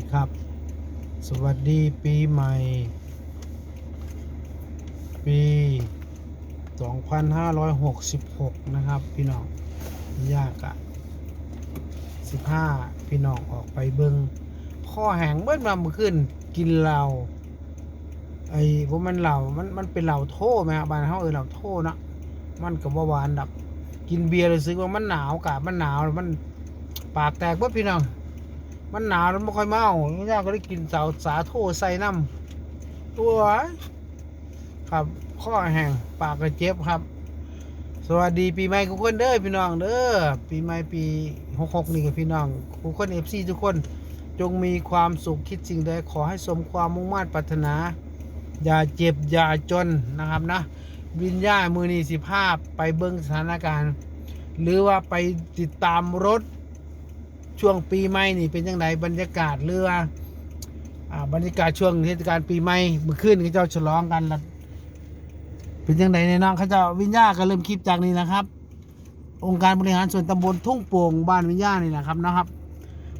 ดีครับ สวัสดีปีใหม่ ปี 2566 นะครับ พี่น้องยากอะ15 พี่น้องออกไปเบิงข้อแหงเบิ้ลมาเมื่อคืนกินเหล้าไอ้พวกมันเหล้ามันมันเป็นเหล้าโท่ไหมครับบ้านเขาเออเหล้าโท่นะมันกับหวานดับ กินเบียร์รู้สึกว่ามันหนาวกามันหนาวมันปากแตกเบิ้พี่น้อง มันหนาวแล้วไม่ค่อยเมาย่าก็ได้กินสาวสาโทใส่น้ำตัวครับข้อแห้งปากก็เจ็บครับ สวัสดีปีใหม่ทุกคนเด้อพี่น้องเด้อปีใหม่ปีหกหกนี่กับพี่น้องทุกคนเอฟซีทุกคนจงมีความสุขคิดสิ่งใดขอให้สมความมุ่งมั่นปรารถนา อย่าเจ็บอย่าจนนะครับนะวิญญาณมือนีสิภาพไปเบิ้งสถานการณ์ หรือว่าไปติดตามรถ ช่วงปีใหม่นี่เป็นยังไงบรรยากาศหรือว่าอ่าบรรยากาศช่วงเทศกาลปีใหม่เมื่อคืนเขาเจ้าฉลองกันล้วเป็นยังไงในน้องเขาเจ้าวิญญาก็เริ่มคลิปจากนี้นะครับ องค์การบริหารส่วนตำบลทุ่งโป่งบ้านวิญญาณนี่นะครับนะครับ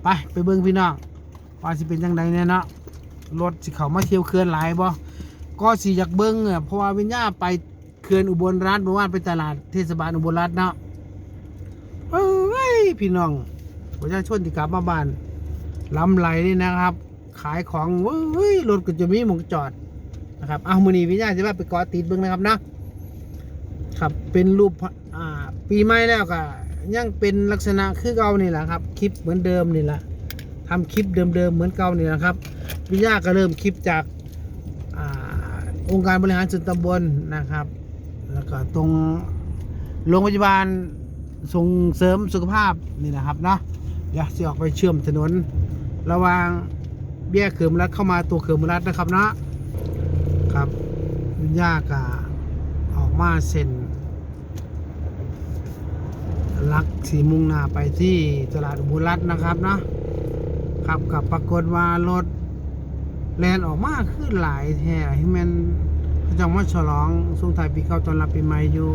ไปไปเบิ้งพี่น้องว่าสิเป็นยังไงเนี่ยเนาะรถสิเขามาเที่ยวเขื่อนหลายบ่ก็สิอยากเบิ้งอะเพราะว่าวิญญาไปเขื่อนอุบลรัฐเมื่อวานไปตลาดเทศบาลอุบลรัฐเนาะเอ้ยพี่น้อง ประชาชนที่กลับมาบ้านลำไหลนี่นะครับ ขายของเว้ยรถก็จะมีหมองจอดนะครับเอามือนี้วิญญาณจะว่าไปกอติดเบิ้งนะครับนะครับเป็นรูปอ่าปีใหม่แล้วก็ยังเป็นลักษณะคือเก่านี่แหละครับคลิปเหมือนเดิมนี่แหละทำคลิปเดิมๆเหมือนเก่านี่แหละครับวิญญาก็เริ่มคลิปจากอาองค์การบริหารส่วนตำบลนะครับ แล้วก็ตรงโรงพยาบาลส่งเสริมสุขภาพนี่นะครับเนาะ เดี๋ยวจะออกไปเชื่อมถนน ระหว่างเบี้ยเขิมรัดเข้ามาตัวเขิมรัดนะครับเนาะครับยากอะออกมาเส้นลักสีมุ่งหน้าไปที่ตลาดอุบุรัตน์นะครับเนาะครับกับปรากฏว่ารถแลนออกมาขึ้นหลายแท่ให้มันเขาจะมาฉลองส่งท้ายปีเก่าตอนรับปีใหม่อยู่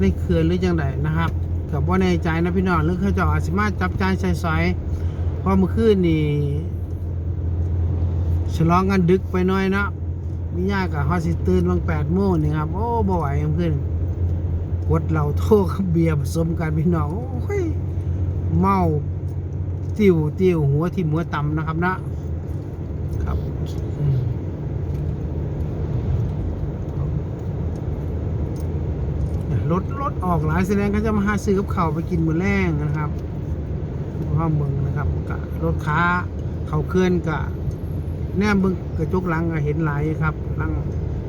ในเขื่อนหรือยังไงนะครับ กับว่าในใจนะพี่น้องหรือเขาเจะอาจสิมาจับใจายใส่สอยเพราะเมื่อคืนนี่ฉลองกันดึกไปหน่อยนะมีญาติกับฮอสิตื่นบางแปดโมงนี่ครับ โอ้บ่ไหวเมื่อนกดเหล้าโทกับเบียร์ผสมกันพี่น้องโอ้ยเมาติวติวหัวที่หัวต่ำนะครับนะครับอืม รถรถออกหลายแสดงเขาจะมาหาซื้อกับเขาไปกินมือแรงนะครับพ่อเมืองนะครับกะรถค้าเขาเคลื่อนกะแนมเบึงกระจกหลังก็เห็นหลายครับนั่ง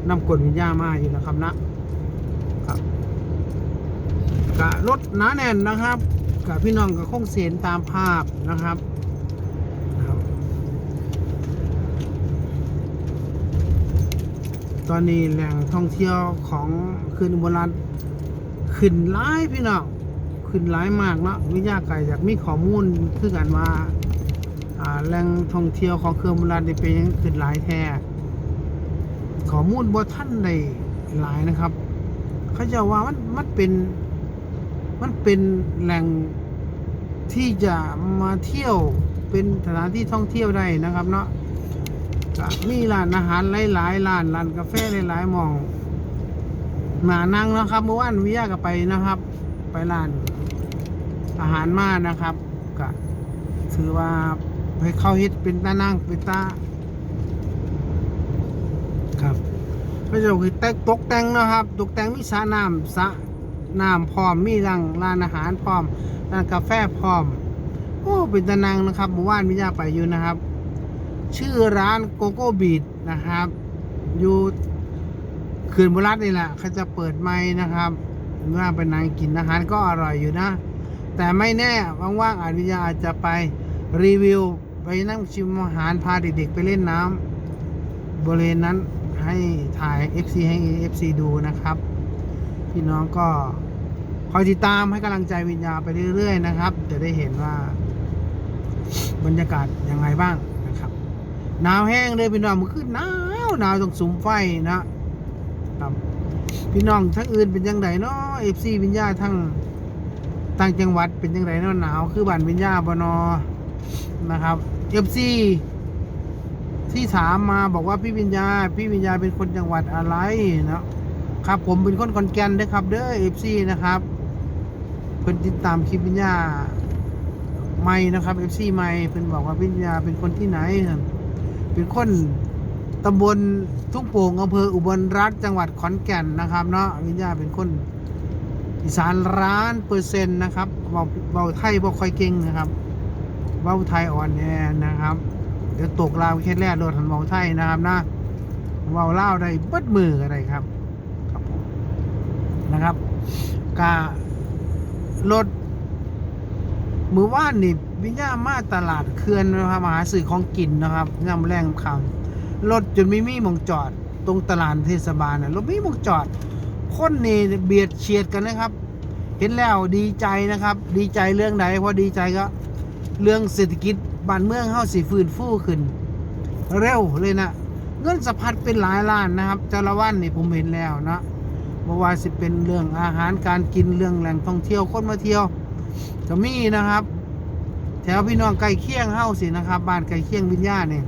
นำกลวิญญามาอยู่นะครับนะครับกะรถหนาแน่นนะครับกะพี่น้องก็คงเสียนตามภาพนะครับตอนนี้แหล่งท่องเที่ยวของคืนอุบรัฐ ขึ้นหลายพี่น้องขึ้นหลายมากเนาะวิทยาไก่จากมีข้อมูลคือกันว่าอ่าแหล่งท่องเที่ยวของเขื่อนอุบลรัฐนี่เป็นยังขึ้นหลายแท้ข้อมูลบ่ท่านได้หลายนะครับ เขาจะว่ามันมันเป็นมันเป็นแหล่งที่จะมาเที่ยวเป็นสถานที่ท่องเที่ยวได้นะครับเนาะมีร้านอาหารหลายๆร้านร้านกาแฟหลายๆมอง มานั่งนะครับเมื่อวานวิยาก็ไปนะครับ ไปร้าน อาหารมานะครับก็ถือว่าให้เข้าฮ็ดเป็นตานั่งเป็นตาครับพระเจ้าคือแต่ตกแต่งนะครับตกแต่งมีสระน้ำสระน้ำพร้อมมีร้านร้านอาหารพร้อมร้านกาแฟพร้อม โอ้เป็นตานังนะครับเมื่อวานวิยาไปอยู่นะครับ ชื่อร้านโกโก้บีดนะครับ อยู่ เขื่อนบุรัตนี่แหละเขาจะเปิดไม้นะครับเมื่อไปนั่งกินอาหารก็อร่อยอยู่นะ แต่ไม่แน่ว่างๆอาจวิญญาอาจจะไปรีวิว ไปนั่งชิมอาหารพาเด็กๆไปเล่นน้ำบริเวณนั้นให้ถ่าย FC ให้ FC ดูนะครับ พี่น้องก็คอยติดตามให้กำลังใจวิญญาไปเรื่อยๆนะครับ จะได้เห็นว่า บรรยากาศยังไงบ้างนะครับหนาวแห้งเลยพี่น้องมันขึ้นหนาวหนาวต้องสุมไฟนะ ครับ พี่น้องทั้งอื่นเป็นยังไงเนาะเอฟซีวิญญาทั้งต่างจังหวัดเป็นยังไงเนาะหนาวคือบ้านวิญญาบนอนะครับ FC ที่ถามมาบอกว่าพี่วิญญา พี่วิญญาเป็นคนจังหวัดอะไรนะครับ ผมเป็นคนขอนแก่นนะครับ เด้อ FC นะครับเพิ่นติดตามคลิปวิญญาไม่นะครับ FC ไม่เพิ่นบอกว่าวิญญาเป็นคนที่ไหนครับเป็นคน ตำบลทุ่งโป่งอำเภออุบลรัตน์จังหวัดขอนแก่นนะครับเนาะวิญญาเป็นคนอีสานล้านเปอร์เซ็นต์นะครับเบาเบาไทยบ่ค่อยเก่งนะครับเบาไทยอ่อนแอนะครับ เดี๋ยวตกลาวแค่แรกโดนทันเบาไทยนะครับนะเบาเล่าได้เบิดมือก็ได้ครับครับนะครับการถมือว่านนี่วิญญามาตลาดเคลื่อนนะครับมาหาสื่อของกินนะครับย่ำแรงคำ รถจนไม่มีหมองจอด ตรงตลาดเทศบาลนะรถไม่มีหมองจอด คนนี่เบียดเฉียดกันนะครับ เห็นแล้วดีใจนะครับ ดีใจเรื่องใดเพราะดีใจก็ เรื่องเศรษฐกิจบ้านเมืองเฮาสิฟื้นฟูขึ้น เร็วเลยนะเงินสะพัดเป็นหลายล้านนะครับจารวันนี่ผมเห็นแล้วนะบ่ว่าสิเป็นเรื่องอาหารการกินเรื่องแหล่งท่องเที่ยวคนมาเที่ยวก็มีนะครับ แถวพี่น้องใกล้เคียงเฮาสินะครับบ้านใกล้เคียงวิญญาเนี่ย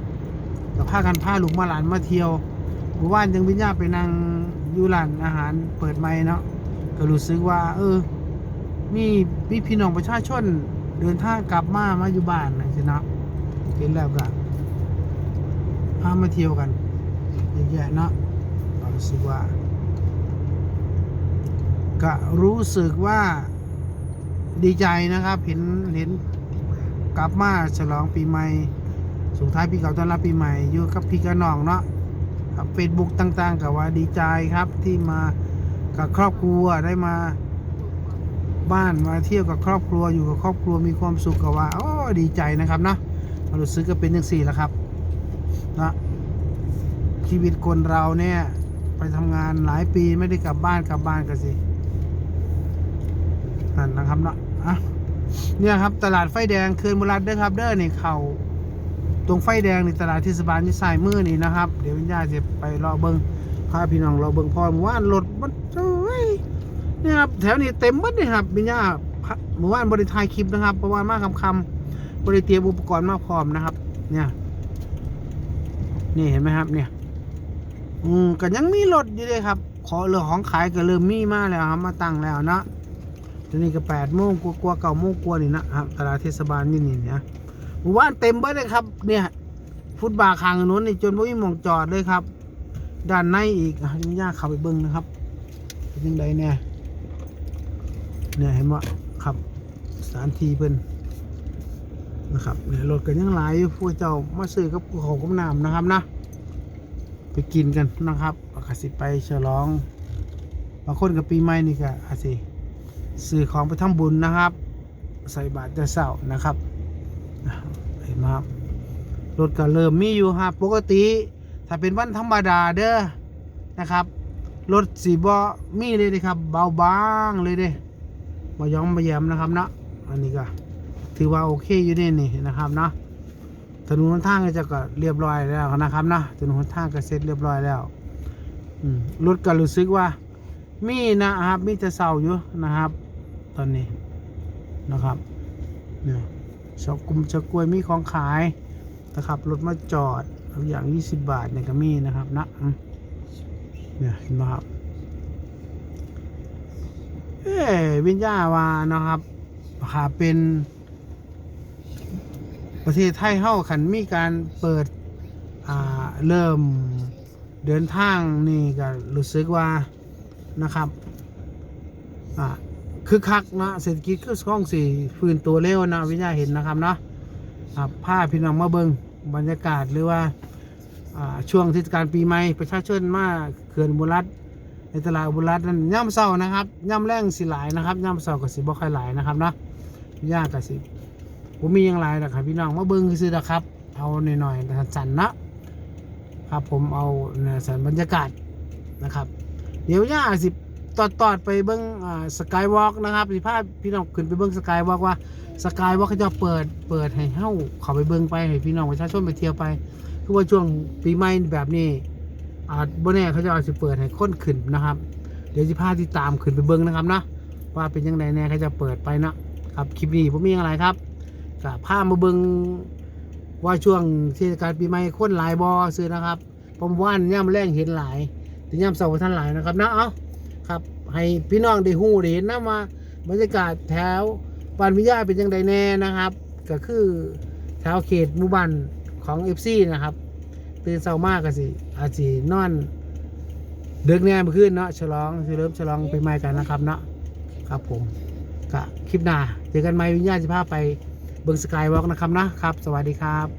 ก็พากันพาลูกมาหลานมาเที่ยวหมู่บ้านจังวิญญาไปนั่งอยู่ร้านอาหารเปิดใหม่เนาะก็รู้สึกว่า เออ มีมีพี่น้องประชาชน เดินทางกลับมามาอยู่บ้านนะสินะเห็นแล้วก็พามาเที่ยวกันเยอะแยะเนาะก็รู้สึกว่า ก็รู้สึกว่าดีใจนะครับ เห็นเห็นกลับมาฉลองปีใหม่ ส่งท้ายปีเก่าต้อนรับปีใหม่อยู่กับพี่กับน้องเนาะเฟซบุ๊กต่างๆกับว่าดีใจครับที่มากับครอบครัวได้มาบ้านมาเที่ยวกับครอบครัวอยู่กับครอบครัวมีความสุขกับว่าโอ้ดีใจนะครับเนาะมารู้สึกก็เป็นอย่างสี่แล้วครับนะชีวิตคนเราเนี่ยไปทำงานหลายปีไม่ได้กลับบ้านกลับบ้านกันสินั่นนะครับเนาะอะเนี่ยครับตลาดไฟแดงเคือนบุรัดเด้อครับเด้อนี่เขา ตรงไฟแดงในตลาดเทศบาลที่สายมือนี่นะครับ เดี๋ยววิญญาจะไปรอเบิงพาพี่น้องรอเบิงพอเมื่อว่านรถมันเอ้ยเนี่ยครับแถวนี้เต็มหมดเลยครับบิญญาพะเมื่อวานบริทายคลิปนะครับประมาณมากคำคำๆบริเตรียมอุปกรณ์มากพร้อมนะครับ เนี่ยนี่เห็นไหมครับ เนี่ย อืมก็ยังมีรถอยู่เลยครับ ขอเรื่องของขายก็เริ่มมีมาแล้วครับ มาตั้งแล้วนะทีนี้ก็แปดโมงกว่าๆเก้าโมงกว่านี่นะครับตลาดเทศบาลนี่นี่เนี่ย หมู่บ้านเต็มเบิดเลยครับ เนี่ย ฟุตบาทข้างถนนนี่จนไม่มีมองจอดเลยครับ ด้านในอีกอะยังยากข้าไปเบิ้งนะครับเป็นยังไงเนี่ยเนี่ยเห็นว่าขับสถานที่เพิ่นนะครับเนี่ยรถกันยังหลายอยู่พวกเจ้ามาซื้อกับของกับน้ำนะครับนะไปกินกันนะครับอาจสิไปฉลองบางคนกับปีใหม่นี่ก็อาสิซื้อของไปทำบุญนะครับ ใส่บาตรแต่เช้านะครับ เห็นไหมครับรถก็เริ่มมีอยู่ครับปกติ ถ้าเป็นวันธรรมดาเด้อนะครับรถสีบอมีเลยนะครับ เบาบางเลยเด้มาย้อมมาแย้มนะครับนะอันนี้ก็ถือว่าโอเคอยู่นี่นี่นะครับนะถนนหนทางก็จะก็เรียบร้อยแล้วนะครับนะถนนหนทางก็เสร็จเรียบร้อยแล้วรถก็รู้สึกว่า มีนะครับ มีแต่เสาอยู่นะครับ ตอนนี้นะครับเนี่ย ชอกกุมชะกล้วยมีของขายนะครับรถมาจอดเอาอย่าง 20 บาทเนี่ยก็มีนะครับนะเนี่ยเห็นไหมครับเอ้วิญญาวานะครับหาเป็นประเทศไทยเฮาขันมีการเปิดอ่าเริ่มเดินทางนี่ก็รู้สึกว่านะครับอ่า คือคักนะเศรษฐกิจคือข้องสี่ฟื้นตัวเร็วนะวิญญาเห็นนะครับเนาะผ้าพี่น้องมาเบิงบรรยากาศหรือว่าช่วงเทศกาลปีใหม่ประชาชนมาเขื่อนบุรัตในตลาดบุรัตนั้นย่ำเศร้านะครับย่ำแรงสิหลายนะครับย่ำเศร้ากับสิบ่ค่อยหลายนะครับเนาะยากกับสิผมมีหยังหลายนะครับพี่น้องมาเบิ้งซื้อนะครับเอาหน่อยๆสันๆนะครับผมเอาเนี่ยสันบรรยากาศนะครับ เดี๋ยวย่าสิ ตอดตอดไปเบิ้งอ่าสกายวอล์กนะครับสิพาพี่น้องขึ้นไปเบิ้งสกายวอล์กว่าสกายวอล์กเขาจะเปิดเปิดให้เฮ้าเขาไปเบิ้งไปให้พี่น้องประชาชนไปเที่ยวไปคือว่าช่วงปีใหม่แบบนี้อาจบ่แน่เขาจะอาสิเปิดให้คนขึ้นนะครับ เดี๋ยวสิพาที่ตามขึ้นไปเบิ้งนะครับนะว่าเป็นยังไงแน่เขาจะเปิดไปนะครับคลิปนี้ผมมีอย่างไรครับกับพามาเบิ้งว่าช่วงเทศกาลปีใหม่คนหลายบอซื้อนะครับผมว่านย่ำแรงเห็นหลายแต่ย่ำเสาร์ท่านหลายนะครับนะเอ้า ครับ ให้พี่น้องได้ฮู้ได้เห็นนะว่าบรรยากาศแถวบ้านวิทยาเป็นยังไงแน่นะครับ ก็คือแถวเขตหมู่บ้านของเอฟซีนะครับ ตื่นเช้ามากก็สิอาจสินอนเดึกแน่เมื่อคืนเนาะฉลองสิเริ่มฉลองปีใหม่กันนะครับเนาะครับผมก็คลิปหน้าเจอกันใหม่วิญญาณสิพาไปเบิงสกายวอล์กนะครับนะครับ สวัสดีครับ